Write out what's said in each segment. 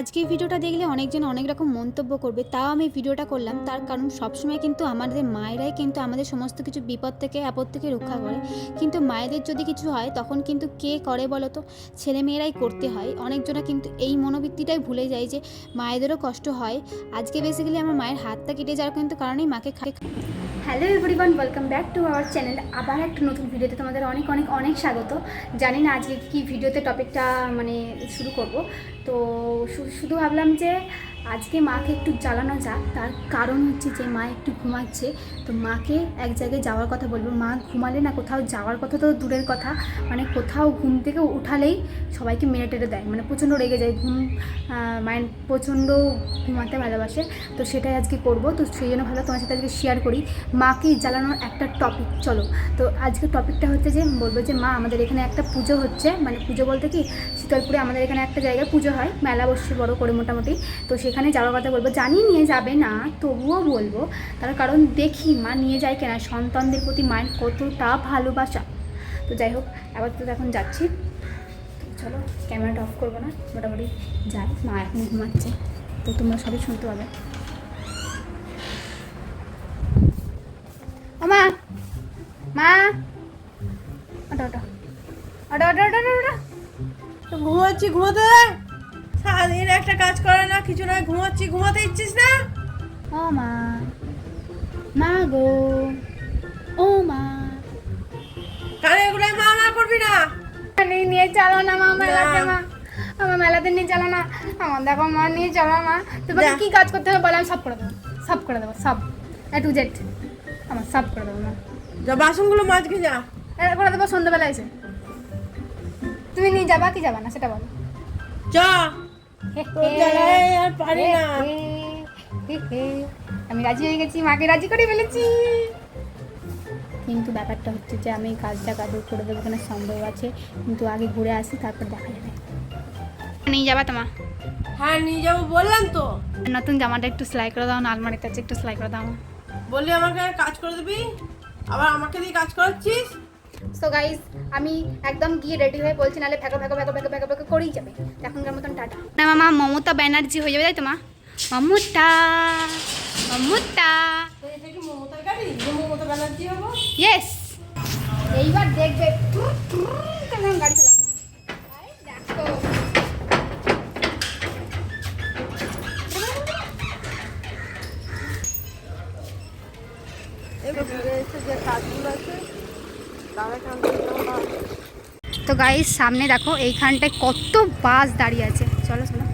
আজকের ভিডিওটা দেখলে অনেকজন অনেক রকম মন্তব্য করবে, তাও আমি ভিডিওটা করলাম। তার কারণ সবসময় কিন্তু আমাদের মায়েরাই কিন্তু আমাদের সমস্ত কিছু বিপদ থেকে, আপদ থেকে রক্ষা করে। কিন্তু মায়েদের যদি কিছু হয়, তখন কিন্তু কে করে বলো তো? ছেলেমেয়েরাই করতে হয়। অনেকজনা কিন্তু এই মনোবৃত্তিটাই ভুলে যায় যে মায়েদেরও কষ্ট হয়। আজকে বেসিক্যালি আমার মায়ের হাতটা কেটে যাওয়ার কিন্তু কারণেই মাকে খাই hello everyone, welcome back to our channel. আবার একটা নতুন ভিডিওতে তোমাদের অনেক অনেক অনেক স্বাগত। জানি না আজকে কি ভিডিওতে টপিকটা মানে শুরু করব। তো শুধু ভাবলাম যে আজকে মাকে একটু জ্বালানো যাক, তার কারণ হচ্ছে যে মা একটু ঘুমাচ্ছে, তো মাকে এক জায়গায় যাওয়ার কথা বলব। মা ঘুমালে না কোথাও যাওয়ার কথা তো দূরের কথা মানে কোথাও ঘুম থেকে উঠালেই সবাইকে মেরে টেরে দেয় মানে প্রচণ্ড রেগে যায় ঘুম মায়ের প্রচণ্ড ঘুমাতে ভালোবাসে, তো সেটাই আজকে করব। তো সেই জন্য ভালো তোমার সাথে আজকে শেয়ার করি। মাকে জ্বালানোর একটা টপিক চলো। তো আজকে টপিকটা হচ্ছে যে বলব যে মা, আমাদের এখানে একটা পুজো হচ্ছে মানে পুজো বলতে কি? শীতলপুরে আমাদের এখানে একটা জায়গায় পুজো হয়, মেলা বসছে বড় করে মোটামুটি। তো সেখানে যাওয়ার কথা বলব। জানি নিয়ে যাবে না, তবুও বলব, তার কারণ দেখি মা নিয়ে যায় কেনা। সন্তানদের প্রতি মায়ের কতটা ভালোবাসা। তো যাই হোক আবার তো এখন যাচ্ছি। চলো, ক্যামেরাটা অফ করব না, মোটামুটি যাই, মা এখন ঘুমাচ্ছে। তো তোমরা সবই শুনতে পাবে। মা মা! ওটা ওটা ওটা ওটা ওটা ওটা ঘুমাচ্ছি, ঘুমাতে। সারাদিন একটা কাজ করে না কিছু না ঘুমাচ্ছি ঘুমাতে ইচ্ছিস না? ও মা মা গো ও মা। কানে গুলো মা মা করবি না? নিয়ে নিয়ে চলো না মা মেলাতে। মা। আমার মেলাতে নিয়ে চলো না। আমার দেখো মা নিয়ে চলো মা। তোমাকে। কি কাজ করতে হবে বলে আমি সব করে দেবো সব করে দেবো সব। এ টু জেড আমার সব করে দেবো মা। যা বাসনগুলো মাজকে যা। এটা করে দেবো সন্ধ্যাবেলা এসে। তুমি নিয়ে যাবা কি যাবা না সেটা বলো। যা। আমি রাজি হয়ে গেছি মাকে রাজি করে ফেলেছি। কিন্তু ব্যাপারটা হচ্ছে যে আমি কাজটা কাদর করে দেবো কেন সম্ভব আছে কিন্তু আগে ঘুরে আসি তারপর দেখা যাবে। নিয়ে যাবা তোমা হ্যাঁ নিয়ে যাব বললাম তো। নতুন জামাটা একটু সেলাই করে দাও না আলমারিতে আছে একটু সেলাই করে দাও। বললি আমাকে কাজ করে দিবি? আবার আমাকে দিয়ে কাজ করাচ্ছিস? সো গাইজ আমি একদম গিয়ে রেডি হয়ে বলছি নাহলে ফেঁকো ফেঁকো ফেঁকো ফেঁকো ফেঁকো ফেঁকো করেই যাবে। এখনকার মতন টাটা। না মামা মমতা ব্যানার্জি হয়ে যাবে তাই তো মা? মমতা মমতা। ইয়েস এইবার দেখবে টুর টুর কেমন গাড়ি চালাবে দেখো। এবার ঘুরে এসে যে কাজগুলো আছে তার এখান থেকে আমরা তো গাইস সামনে দেখো এইখানটায় কত বাস দাঁড়িয়ে আছে। চলো চলো।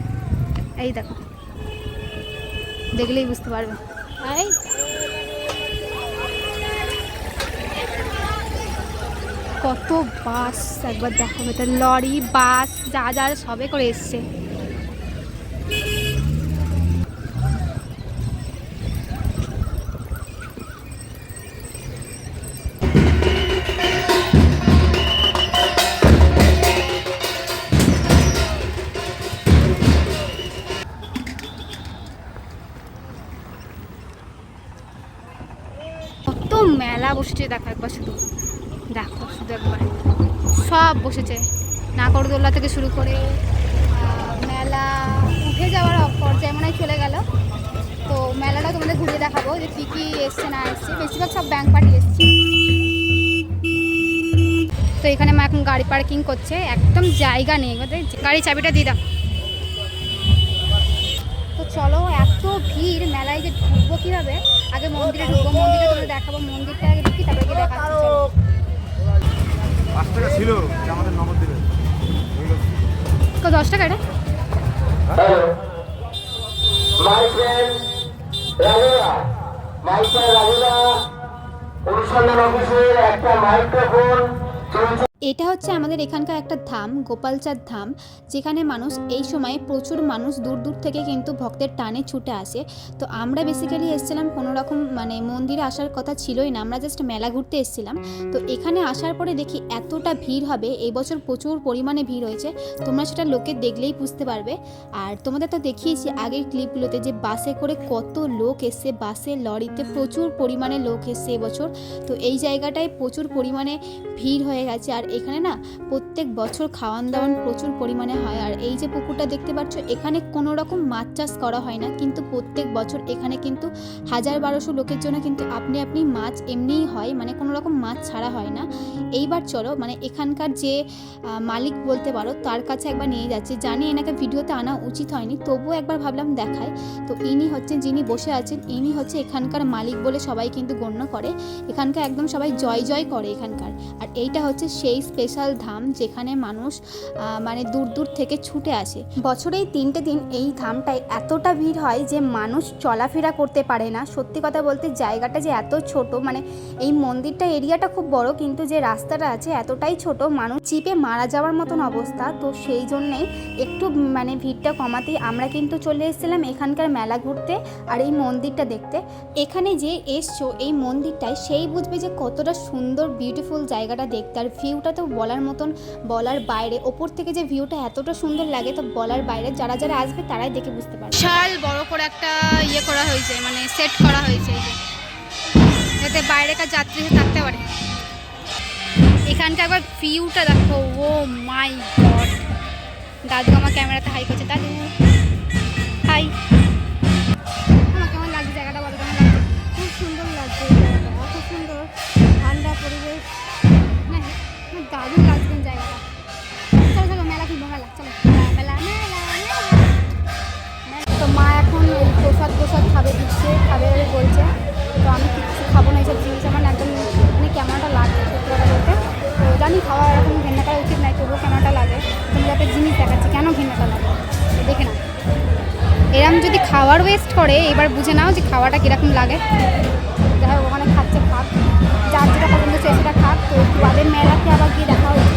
এই দেখো। দেখলেই বুঝতে পারবে। এই। কত বাস একবার দেখো এটা লরি বাস যা যা সবে করে এসছে। মেলা বসেছে, দেখো একবার শুধু। দেখো, শুধু একবার। সব বসেছে। নাগরদোল্লা থেকে শুরু করে মেলা উঠে যাওয়ার পর্যায়ে মনে চলে গেল। তো মেলাটা তোমাদের ঘুরিয়ে দেখাবো যে কী কী এসছে, না এসছে। বেশিরভাগ সব ব্যাংক পার্টি এসছে। তো এখানে মা এখন গাড়ি পার্কিং করছে। একদম জায়গা নেই। দেখ- গাড়ি চাবিটা দিয়ে দাও। চলো এত ভিড় মেলায় যে ঢুকবো কীভাবে? আগে মন্দিরে ঢুকবো মন্দিরে তোমাদের দেখাবো মন্দিরটা আগে ঢুকি তারপরে গিয়ে দেখাচ্ছি পাঁচ টাকা ছিল আমাদের নবদ্বীপে। কত দশ টাকা এটা? মাইক্রেন রাজুরা অনুসন্ধান অফিসের একটা মাইক্রোফোন চলছে। এটা হচ্ছে আমাদের এখানকার একটা ধাম, গোপালচাঁদ ধাম, যেখানে মানুষ এই সময় প্রচুর মানুষ দূর দূর থেকে কিন্তু ভক্তের টানে ছুটে আসে। তো আমরা বেসিক্যালি এসেছিলাম কোনো রকম মানে মন্দিরে আসার কথা ছিলই না, আমরা জাস্ট মেলা ঘুরতে এসেছিলাম। তো এখানে আসার পরে দেখি এতটা ভিড় হবে, এই বছর প্রচুর পরিমাণে ভিড় হয়েছে, তোমরা সেটা লোকে দেখলেই বুঝতে পারবে। আর তোমাদের তো দেখিয়েছি আগের ক্লিপগুলোতে যে বাসে করে কত লোক এসছে, বাসে লরিতে প্রচুর পরিমাণে লোক এসছে এবছর। তো এই জায়গাটায় প্রচুর পরিমাণে ভিড় হয়ে গেছে, আর এখানে না প্রত্যেক বছর খাওয়ান দাওয়ান প্রচুর পরিমাণে হয়। আর এই যে পুকুরটা দেখতে পাচ্ছ, এখানে কোনো রকম মাছ চাষ করা হয় না। কিন্তু প্রত্যেক বছর এখানে কিন্তু হাজার বারোশো লোকের জন্য কিন্তু আপনি আপনি মাছ এমনিই হয় মানে কোনো রকম মাছ ছাড়া হয় না। এইবার চলো মানে এখানকার যে মালিক বলতে পারো, তার কাছে একবার নিয়ে যাচ্ছি। জানি এনাকে ভিডিওতে আনা উচিত হয়নি, তবুও একবার ভাবলাম দেখায়। তো ইনি হচ্ছেন, যিনি বসে আছেন, ইনি হচ্ছে এখানকার মালিক বলে সবাই কিন্তু গণ্য করে। এখানকার একদম সবাই জয় জয় করে এখানকার। আর এইটা হচ্ছে সেই স্পেশাল ধাম যেখানে মানুষ মানে দূর দূর থেকে ছুটে আসে। বছরেই তিনটে দিন এই ধামটায় এতটা ভিড় হয় যে মানুষ চলাফেরা করতে পারে না। সত্যি কথা বলতে জায়গাটা যে এত ছোট মানে এই মন্দিরটা এরিয়াটা খুব বড়, কিন্তু যে রাস্তাটা আছে এতটাই ছোট, মানুষ চিপে মারা যাওয়ার মতন অবস্থা। তো সেই জন্যেই একটু মানে ভিড়টা কমাতেই আমরা কিন্তু চলে এসেছিলাম এখানকার মেলা ঘুরতে আর এই মন্দিরটা দেখতে। এখানে যে এসছো এই মন্দিরটায় সেই বুঝবে যে কতটা সুন্দর বিউটিফুল জায়গাটা দেখতে। আর ভিউটা তো বলার মতন বলার বাইরে, ওপর থেকে যে ভিউটা এতটা সুন্দর লাগে, তো বলার বাইরে যারা যারা আসবে তারাই দেখে বুঝতে পারবে। বিশাল বড় করে একটা ইয়ে করা হয়েছে মানে সেট করা হয়েছে যাতে বাইরেকার যাত্রী থাকতে পারে। এখানটা একবার ভিউটা দেখো, ও মাই গড দাদু আমার ক্যামেরাতে হাই করছে। দাদু হাই দারুণ লাগছে জায়গাটা চলো চলো, মেলা কিনবো মেলা চলো, মেলা মেলা মেলা তো মা এখন প্রসাদ প্রসাদ খাবে, দিচ্ছে, খাবে বলে বলছে। তো আমি কিচ্ছু খাব না, এইসব জিনিস আমার একদম মানে কেমনটা লাগে সত্যি কথা বলতে। তো জানি খাওয়া এরকম ঘেন্না করা উচিত নয়, তবুও কেমনটা লাগে। তুমি একটা জিনিস দেখাচ্ছি, কেন ঘেন্নাটা লাগে? দেখে নাও। এরম যদি খাওয়ার ওয়েস্ট করে, এবার বুঝে নাও যে খাওয়াটা কীরকম লাগে। যেটা পছন্দ সেটা খাক তো বাদে মেলাতে আবার গিয়ে দেখা হচ্ছে